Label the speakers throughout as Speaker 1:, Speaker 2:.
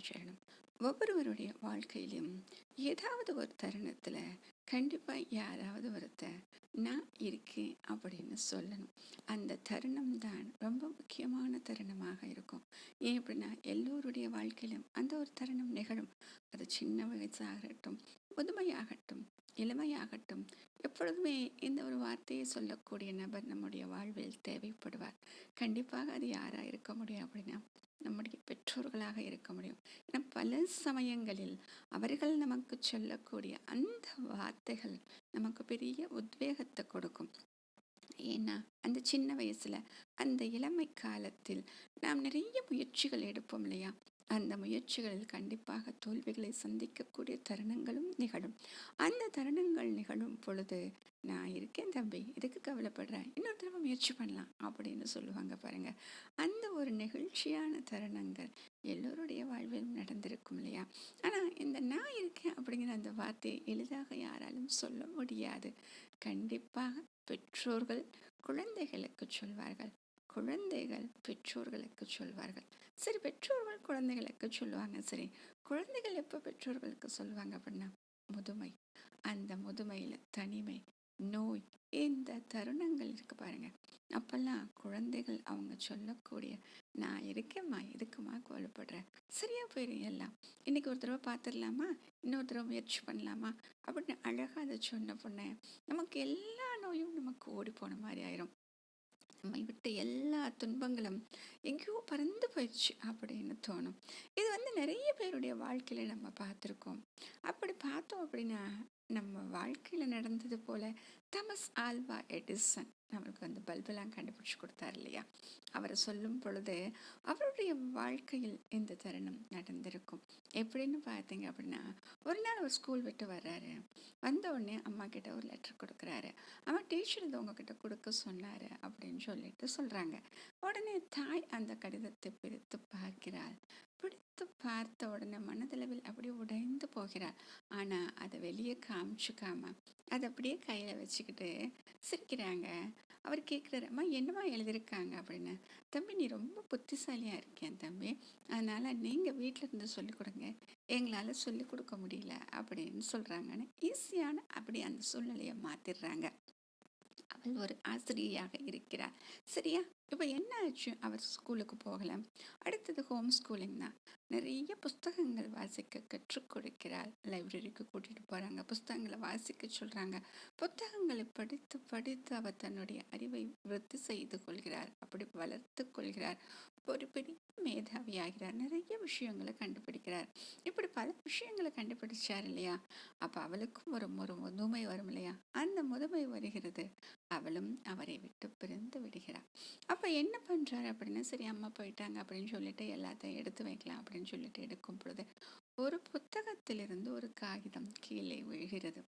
Speaker 1: விருத்தாச்சரணம் ஒவ்வொருவருடைய வாழ்க்கையிலும் ஏதாவது ஒரு தருணத்தில் கண்டிப்பாக யாராவது ஒருத்தர் நான் இருக்கேன் அப்படின்னு சொல்லணும். அந்த தருணம் தான் ரொம்ப முக்கியமான தருணமாக இருக்கும். ஏன் அப்படின்னா எல்லோருடைய வாழ்க்கையிலும் அந்த ஒரு தருணம் நிகழும். அது சின்ன வயசாகட்டும் புதுமையாகட்டும் இளமையாகட்டும் எப்பொழுதுமே இந்த ஒரு வார்த்தையை சொல்லக்கூடிய நபர் நம்முடைய வாழ்வில் தேவைப்படுவார். கண்டிப்பாக அது யாராக இருக்க முடியும் அப்படின்னா நம்முடைய பெற்றோர்களாக இருக்க முடியும். ஏன்னா பல சமயங்களில் அவர்கள் நமக்கு சொல்லக்கூடிய அந்த வார்த்தைகள் நமக்கு பெரிய உத்வேகத்தை கொடுக்கும். ஏன்னா அந்த சின்ன வயசில் அந்த இளமை காலத்தில் நாம் நிறைய முயற்சிகள் எடுப்போம் இல்லையா? அந்த முயற்சிகளில் கண்டிப்பாக தோல்விகளை சந்திக்கக்கூடிய தருணங்களும் நிகழும். அந்த தருணங்கள் நிகழும் பொழுது நான் இருக்கேன் தம்பி எதுக்கு கவலைப்படுறேன் இன்னொரு தடவை முயற்சி பண்ணலாம் அப்படின்னு சொல்லுவாங்க பாருங்க. அந்த ஒரு நெகிழ்ச்சியான தருணங்கள் எல்லோருடைய வாழ்விலும் நடந்திருக்கும் இல்லையா? ஆனால் இந்த நான் இருக்கேன் அப்படிங்கிற அந்த வார்த்தையை எளிதாக யாராலும் சொல்ல முடியாது. கண்டிப்பாக பெற்றோர்கள் குழந்தைகளுக்கு சொல்வார்கள். குழந்தைகள் பெற்றோர்களுக்கு சொல்வார்கள். சரி பெற்றோர்கள் குழந்தைகளுக்கு சொல்லுவாங்க. சரி குழந்தைகள் எப்போ பெற்றோர்களுக்கு சொல்லுவாங்க அப்படின்னா முதுமை. அந்த முதுமையில் தனிமை நோய் இந்த தருணங்கள் இருக்கு பாருங்க. அப்பெல்லாம் குழந்தைகள் அவங்க சொல்லக்கூடிய நான் இருக்கேம்மா எதுக்குமா கோலப்படுறேன் சரியா போயிடும் எல்லாம். இன்னைக்கு ஒரு தடவை பார்த்துடலாமா இன்னொரு தடவை முயற்சி பண்ணலாமா? அப்படின்னு அழகாக அதை சொன்ன பொண்ணு நமக்கு எல்லா நோயும் நமக்கு ஓடி போன மாதிரி ஆயிரும். நம்மை விட்டு எல்லா துன்பங்களும் எங்கேயோ பறந்து போயிடுச்சு அப்படின்னு தோணும். இது வந்து நிறைய பேருடைய வாழ்க்கையில் நம்ம பார்த்துருக்கோம். அப்படி பார்த்தோம் அப்படின்னா நம்ம வாழ்க்கையில் நடந்தது போல் தமஸ் ஆல்வா எடிசன் நம்மளுக்கு வந்து பல்பெல்லாம் கண்டுபிடிச்சி கொடுத்தார் இல்லையா? அவரை சொல்லும் பொழுது அவருடைய வாழ்க்கையில் இந்த தருணம் நடந்திருக்கும். எப்படின்னு பார்த்தீங்க அப்படின்னா ஒரு நாள் ஒரு ஸ்கூல் விட்டு வர்றாரு. வந்த உடனே அம்மா கிட்ட ஒரு லெட்டர் கொடுக்குறாரு. அம்மா டீச்சர் இது உங்ககிட்ட கொடுக்க சொன்னார் அப்படின்னு சொல்லிட்டு சொல்கிறாங்க உடனே தாய் அந்த கடிதத்தை பிரித்து பார்க்கிறாள். பிடித்து பார்த்த உடனே மனதளவில் அப்படியே உடைந்து போகிறாள். ஆனால் அதை வெளியே காமிச்சுக்காம அதை அப்படியே கையில் வச்சுக்கிட்டு சிரிக்கிறாங்க. அவர் கேட்குறாரு அம்மா என்னம்மா எழுதியிருக்காங்க? அப்படின்னு. தம்பி நீ ரொம்ப புத்திசாலியாக இருக்கேன் தம்பி. அதனால் நீங்கள் வீட்டில் இருந்து சொல்லிக் கொடுங்க. எங்களால் சொல்லிக் கொடுக்க முடியல. அப்படின்னு சொல்கிறாங்கன்னு ஈஸியான அப்படி அந்த சூழ்நிலையை மாற்றிடுறாங்க அவள் ஒரு ஆசிரியையாக இருக்கிறார் சரியா? இப்போ என்ன ஆச்சு? அவர் ஸ்கூலுக்கு போகல. அடுத்தது ஹோம் ஸ்கூலிங் தான். நிறைய புஸ்தகங்கள் வாசிக்க கற்றுக் கொடுக்கிறார் லைப்ரரிக்கு கூட்டிகிட்டு போகிறாங்க புஸ்தகங்களை வாசிக்க சொல்கிறாங்க புத்தகங்களை படித்து படித்து அவர் தன்னுடைய அறிவை விருத்தி செய்து கொள்கிறார். அப்படி வளர்த்து கொள்கிறார். ஒரு பெரிய மேதாவி ஆகிறார். நிறைய விஷயங்களை கண்டுபிடிக்கிறார். இப்படி பல விஷயங்களை கண்டுபிடிச்சார் இல்லையா? அப்போ அவளுக்கும் ஒரு ஒரு முதுமை வரும் இல்லையா? அந்த முதுமை வருகிறது. அவளும் அவரை விட்டு பிரிந்து விடுகிறார். அப்போ என்ன பண்ணுறாரு அப்படின்னா? சரி அம்மா போயிட்டாங்க அப்படின்னு சொல்லிட்டு எல்லாத்தையும் எடுத்து வைக்கலாம் அப்படின்னு சொல்லிட்டு எடுக்கும் பொழுது ஒரு புத்தகத்திலிருந்து ஒரு காகிதம் கீழே விழுகிறது.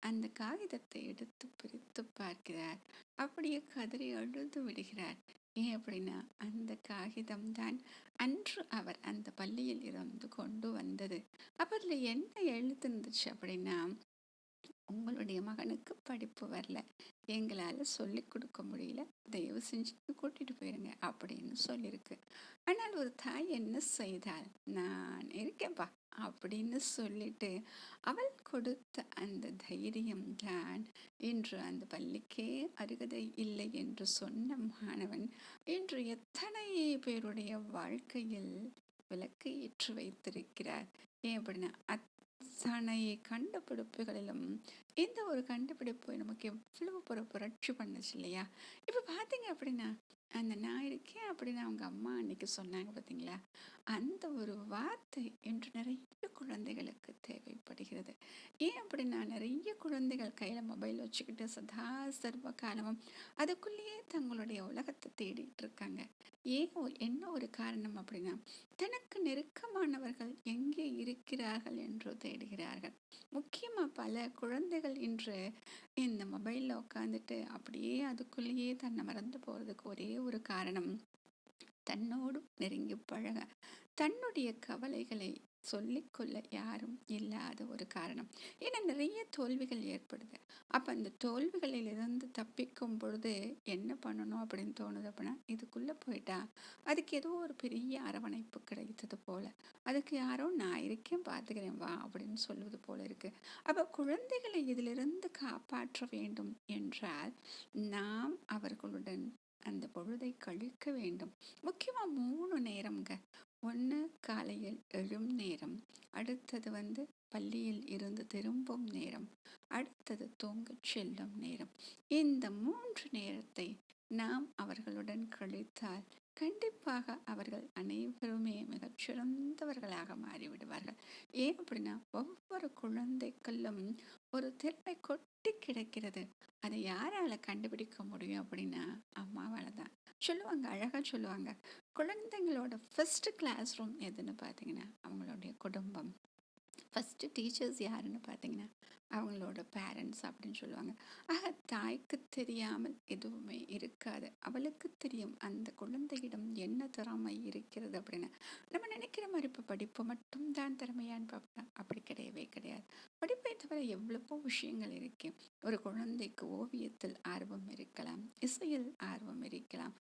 Speaker 1: அந்த காகிதத்தை எடுத்து பிரித்து பார்க்கிறார். அப்படியே கதறி அழுது விடுகிறார். ஏன் அப்படின்னா அந்த காகிதம் தான் அன்று அவர் அந்த பள்ளியில் இருந்து கொண்டு வந்தது. அப்போ அதில் என்ன எழுத்துருந்துச்சு அப்படின்னா உங்களுடைய மகனுக்கு படிப்பு வரல. எங்களால் சொல்லி கொடுக்க முடியல. தயவு செஞ்சு கூட்டிட்டு போயிருங்க அப்படின்னு சொல்லியிருக்கு ஆனால் ஒரு தாய் என்ன செய்தால் நான் இருக்கேன்ப்பா அப்படின்னு சொல்லிட்டு அவள் கொடுத்த அந்த தைரியம் தான் இன்று அந்த பள்ளிக்கே அருகதை இல்லை என்று சொன்ன மாணவன் இன்று எத்தனை பேருடைய வாழ்க்கையில் விளக்கு ஏற்று வைத்திருக்கிறார். ஏன் அப்படின்னா சனை கண்டுபிடிப்புகளிலும் இந்த ஒரு கண்டுபிடிப்பு நமக்கு எவ்வளவு ஒரு புரட்சி பண்ணுச்சு இல்லையா? இப்போ பார்த்தீங்க அப்படின்னா அந்த நான் இருக்கேன் அப்படின்னு அவங்க அம்மா அன்னைக்கு சொன்னாங்க பார்த்தீங்களா அந்த ஒரு வார்த்தை என்று நிறைய குழந்தைகளுக்கு தேவைப்படுகிறது. ஏன் அப்படின்னா நிறைய குழந்தைகள் கையில் மொபைல் வச்சுக்கிட்டு சதா சர்வ காலமும் அதுக்குள்ளேயே தங்களுடைய உலகத்தை தேடிட்டு இருக்காங்க. ஏன் என்ன ஒரு காரணம் அப்படின்னா தனக்கு நெருக்கமானவர்கள் எங் இருக்கிறார்கள் என்று தேடுகிறார்கள். முக்கியமாக பல குழந்தைகள் இன்று இந்த மொபைலில் உட்காந்துட்டு அப்படியே அதுக்குள்ளேயே தன்னை மறந்து போகிறதுக்கு ஒரே ஒரு காரணம் தன்னோடு நெருங்கி பழக. தன்னுடைய கவலைகளை சொல்லிக்கொள்ள யாரும் இல்லாத ஒரு காரணம். ஏன்னா நிறைய தோல்விகள் ஏற்படுது. அப்போ அந்த தோல்விகளிலிருந்து தப்பிக்கும் பொழுது என்ன பண்ணணும் அப்படின்னு தோணுது அப்படின்னா இதுக்குள்ளே போயிட்டா அதுக்கு ஏதோ ஒரு பெரிய அரவணைப்பு கிடைத்தது போல். அதுக்கு யாரோ நான் இருக்கேன் பார்த்துக்கிறேன் வா அப்படின்னு சொல்லுவது போல இருக்குது அப்போ குழந்தைகளை இதிலிருந்து காப்பாற்ற வேண்டும் என்றால் நாம் அவர்களுடன் அந்த பொழுதை கழிக்க வேண்டும். முக்கியமாக மூணு நேரம்ங்க. ஒன்று காலையில் எழும் நேரம் அடுத்தது வந்து பள்ளியில் இருந்து திரும்பும் நேரம் அடுத்தது தூங்கச் செல்லும் நேரம். இந்த மூன்று நேரத்தை நாம் அவர்களுடன் கழித்தால் கண்டிப்பாக அவர்கள் அனைவருமே மிகச்சிறந்தவர்களாக மாறிவிடுவார்கள். ஏன் அப்படின்னா ஒவ்வொரு குழந்தைக்குள்ளும் ஒரு திறமை கொட்டி கிடக்கிறது. அதை யாரால கண்டுபிடிக்க முடியும் அப்படின்னா அம்மாவால் தான் சொல்லுவாங்க அழகாக சொல்லுவாங்க. குழந்தைங்களோட ஃபஸ்ட்டு கிளாஸ் ரூம் எதுன்னு பார்த்தீங்கன்னா அவங்களுடைய குடும்பம். ஃபஸ்ட்டு டீச்சர்ஸ் யாருன்னு பார்த்தீங்கன்னா அவங்களோட பேரண்ட்ஸ் அப்படின்னு சொல்லுவாங்க. ஆக தாய்க்கு தெரியாமல் எதுவுமே இருக்காது. அவளுக்கு தெரியும் அந்த குழந்தையிடம் என்ன திறமை இருக்கிறது அப்படின்னு. நம்ம நினைக்கிற மாதிரி இப்போ படிப்பு மட்டும்தான் திறமையான்னு பார்ப்போம் அப்படி கிடையவே கிடையாது. படிப்பை தவிர எவ்வளவோ விஷயங்கள் இருக்கு. ஒரு குழந்தைக்கு ஓவியத்தில் ஆர்வம் இருக்கலாம் இசையில் ஆர்வம் இருக்கலாம்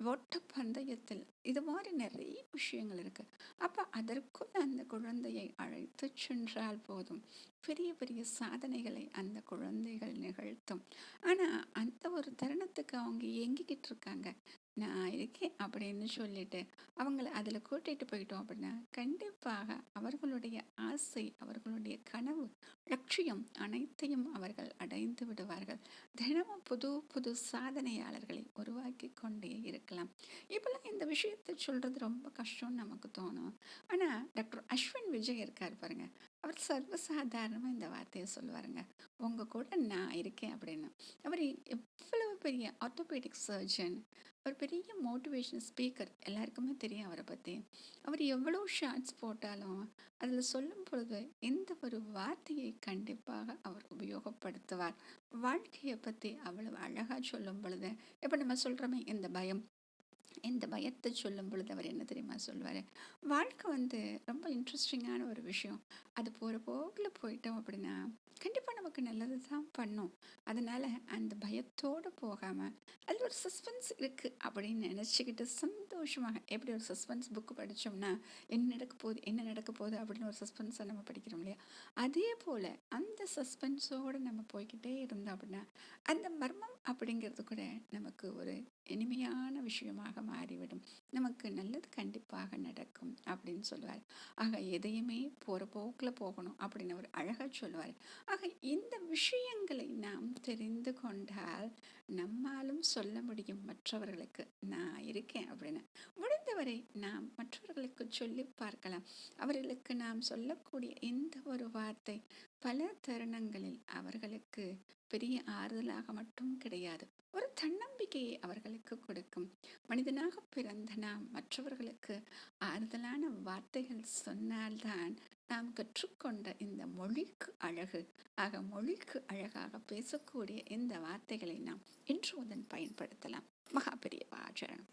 Speaker 1: ஓட்டப்பந்தயத்தில் இது மாதிரி நிறைய விஷயங்கள் இருக்குது அப்போ அதற்குள் அந்த குழந்தையை அழைத்து சென்றால் போதும். பெரிய பெரிய சாதனைகளை அந்த குழந்தைகள் நிகழ்த்தும். ஆனால் அந்த ஒரு தருணத்துக்கு அவங்க இயங்கிக்கிட்டு இருக்காங்க. நான் இருக்கேன் அப்படின்னு சொல்லிட்டு அவங்கள அதில் கூட்டிகிட்டு போயிட்டோம் அப்படின்னா கண்டிப்பாக அவர்களுடைய ஆசை அவர்களுடைய கனவு லட்சியம் அனைத்தையும் அவர்கள் தினமும் புது புது சாதனையாளர்களை உருவாக்கி கொண்டே இருக்கலாம். இப்போல்லாம் இந்த விஷயத்தை சொல்கிறது ரொம்ப கஷ்டம்னு நமக்கு தோணும். ஆனால் டாக்டர் அஸ்வின் விஜய் இருக்கார் பாருங்க. அவர் சர்வசாதாரணமாக இந்த வார்த்தையை சொல்லுவாருங்க. உங்கள் கூட நான் இருக்கேன் அப்படின்னு. அவர் எவ்வளவு பெரிய ஆர்த்தோபேடிக் சர்ஜன் ஒரு பெரிய மோட்டிவேஷன் ஸ்பீக்கர் எல்லாருக்குமே தெரியும் அவரை பற்றி அவர் எவ்வளோ ஷார்ட்ஸ் போட்டாலும் அதில் சொல்லும் பொழுது எந்த ஒரு வார்த்தையை கண்டிப்பாக அவர் உபயோகப்படுத்துவார். வாழ்க்கையை பற்றி அவ்வளவு அழகாக சொல்லும் பொழுது இப்போ நம்ம சொல்கிறோமே இந்த பயம். இந்த பயத்தை சொல்லும் பொழுது அவர் என்ன தெரியுமா சொல்வார் வாழ்க்கை வந்து ரொம்ப இன்ட்ரெஸ்டிங்கான ஒரு விஷயம். அது போகிற போக்கில் போயிட்டோம் அப்படின்னா கண்டிப்பாக நமக்கு நல்லது தான் பண்ணும். அதனால் அந்த பயத்தோடு போகாமல் அதில் ஒரு சஸ்பென்ஸ் இருக்குது அப்படின்னு நினச்சிக்கிட்டு சந்தோஷமாக எப்படி ஒரு சஸ்பென்ஸ் புக்கு படித்தோம்னா என்ன நடக்க போகுது என்ன நடக்க போகுது அப்படின்னு ஒரு சஸ்பென்ஸை நம்ம படிக்கிறோம் இல்லையா? அதே போல் அந்த சஸ்பென்ஸோடு நம்ம போய்கிட்டே இருந்தோம் அப்படின்னா அந்த மர்மம் அப்படிங்கிறது கூட நமக்கு ஒரு இனிமையான விஷயமாக மாறிவிடும். நமக்கு நல்லது கண்டிப்பாக நடக்கும் அப்படின்னு சொல்லுவார். ஆக எதையுமே போகிற போக்கில் போகணும் அப்படின்னு அவர் அழகாக சொல்லுவார். ஆக இந்த விஷயங்களை நாம் தெரிந்து கொண்டால் நம்மாலும் சொல்ல முடியும் மற்றவர்களுக்கு நான் இருக்கேன் அப்படின்னு. முடிந்தவரை நாம் மற்றவர்களுக்கு சொல்லி பார்க்கலாம். அவர்களுக்கு நாம் சொல்லக்கூடிய எந்த ஒரு வார்த்தை பல தருணங்களில் அவர்களுக்கு பெரிய ஆறுதலாக மட்டும் கிடையாது. ஒரு தன்னம்பிக்கையை அவர்களுக்கு கொடுக்கும். மனிதனாக பிறந்த நாம் மற்றவர்களுக்கு ஆறுதலான வார்த்தைகள் சொன்னால்தான் நாம் கற்றுக்கொண்ட இந்த மொழிக்கு அழகு. ஆக மொழிக்கு அழகாக பேசக்கூடிய இந்த வார்த்தைகளை நாம் இன்று முதன் பயன்படுத்தலாம். மகாபெரிய ஆச்சரணம்